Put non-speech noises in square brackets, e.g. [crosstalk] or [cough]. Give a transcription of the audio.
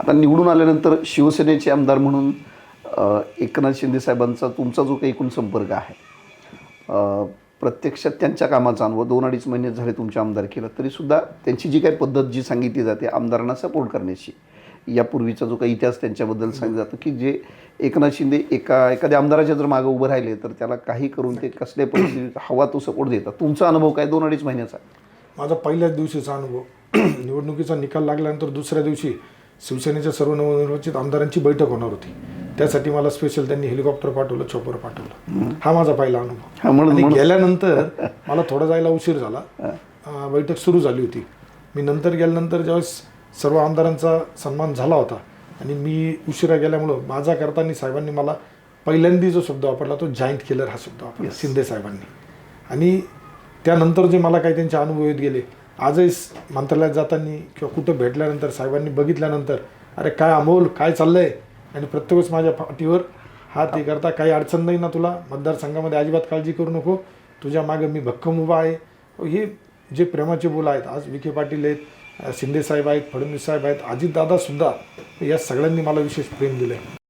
आता निवडून आल्यानंतर शिवसेनेचे आमदार म्हणून एकनाथ शिंदे साहेबांचा तुमचा जो काही एकूण संपर्क आहे प्रत्यक्षात त्यांच्या कामाचा अनुभव दोन अडीच महिने झाले तुमच्या आमदार केलं तरीसुद्धा त्यांची जी काही पद्धत जी सांगितली जाते आमदारांना सपोर्ट करण्याची यापूर्वीचा जो काही इतिहास त्यांच्याबद्दल सांगितलं जातो की जे एकनाथ शिंदे एका एखाद्या आमदाराच्या जर मागं उभं राहिले तर त्याला काही करून ते कसल्या परिस्थितीत हवा तो सपोर्ट देतात. तुमचा अनुभव काय दोन अडीच महिन्याचा? माझा पहिल्याच दिवशीचा अनुभव. [clears throat] निवडणुकीचा निकाल लागल्यानंतर दुसऱ्या दिवशी शिवसेनेच्या सर्व नवनिर्वाचित आमदारांची बैठक होणार होती. त्यासाठी मला स्पेशल त्यांनी हेलिकॉप्टर पाठवलं चॉपर पाठवलं. हा माझा पहिला अनुभव. आणि गेल्यानंतर [laughs] मला थोडा जायला उशीर झाला. बैठक सुरू झाली होती. मी नंतर गेल्यानंतर ज्यावेळेस सर्व आमदारांचा सन्मान झाला होता आणि मी उशिरा गेल्यामुळं माझा करताना साहेबांनी मला पहिल्यांदा जो शब्द वापरला तो जाईंट किलर हा शब्द वापरला शिंदे साहेबांनी. आणि त्यानंतर जे मला काही त्यांचे अनुभव येत गेले आजही मंत्रालयात जाताना किंवा कुठं भेटल्यानंतर साहेबांनी बघितल्यानंतर अरे काय अमोल काय चाललंय? आणि प्रत्येकच माझ्या पाठीवर हात हे करता काही अडचण नाही ना तुला? मतदारसंघामध्ये अजिबात काळजी करू नको. तुझ्या मागे मी भक्कम उभा आहे. हे जे प्रेमाचे बोल आहेत आज विखे पाटील आहेत शिंदेसाहेब आहेत फडणवीस साहेब आहेत अजितदादासुद्धा या सगळ्यांनी मला विशेष प्रेम दिलं आहे